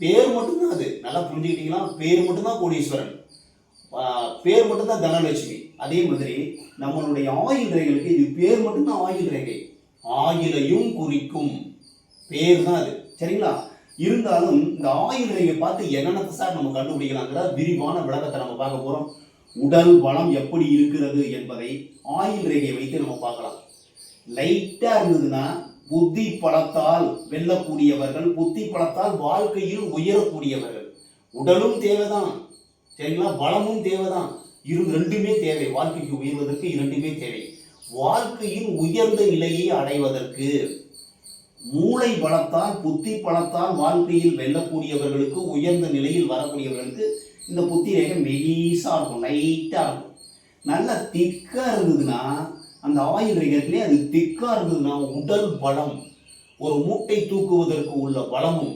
பேர் மட்டும்தான் அது. நல்லா புரிஞ்சுக்கிட்டீங்களா? பேர் மட்டும்தான் கோடீஸ்வரன். பேர் மட்டும்தான் தனலட்சுமி. அதே மாதிரி நம்மளுடைய ஆயுள் ரேகைகளுக்கு இது பேர் மட்டும்தான் ஆயுள் ரேகை. ஆயுளையும் குறிக்கும். பேர் தான் அது. சரிங்களா? இருந்தாலும் இந்த ஆயுள் ரேகையை பார்த்து என்னென்ன சார் நம்ம கண்டுபிடிக்கலாங்கிற விரிவான விளக்கத்தை நம்ம பார்க்க போகிறோம் உடல் வளம் எப்படி இருக்கிறது என்பதை ஆயுள் ரேகையை வைத்து நம்ம பார்க்கலாம். லைட்டாக இருந்ததுன்னா புத்தி பலத்தால் வெல்லக்கூடியவர்கள் புத்தி பலத்தால் வாழ்க்கையில் உயரக்கூடியவர்கள். உடலும் தேவைதான். சரிங்களா? பலமும் தேவைதான். இரு ரெண்டுமே தேவை. வாழ்க்கைக்கு உயர்வதற்கு இரண்டுமே தேவை. வாழ்க்கையில் உயர்ந்த நிலையை அடைவதற்கு மூளை பலத்தால் புத்தி பலத்தால் வாழ்க்கையில் வெல்லக்கூடியவர்களுக்கு உயர்ந்த நிலையில் வரக்கூடியவர்களுக்கு இந்த புத்தி ரேகை மெலிசா இருக்கும் லைட்டா இருக்கும். நல்லா திக்காக இருந்ததுன்னா அந்த ஆயுள் ரேகத்திலே அது திக்காக இருந்ததுன்னா உடல் பலம் ஒரு மூட்டை தூக்குவதற்கு உள்ள பலமும்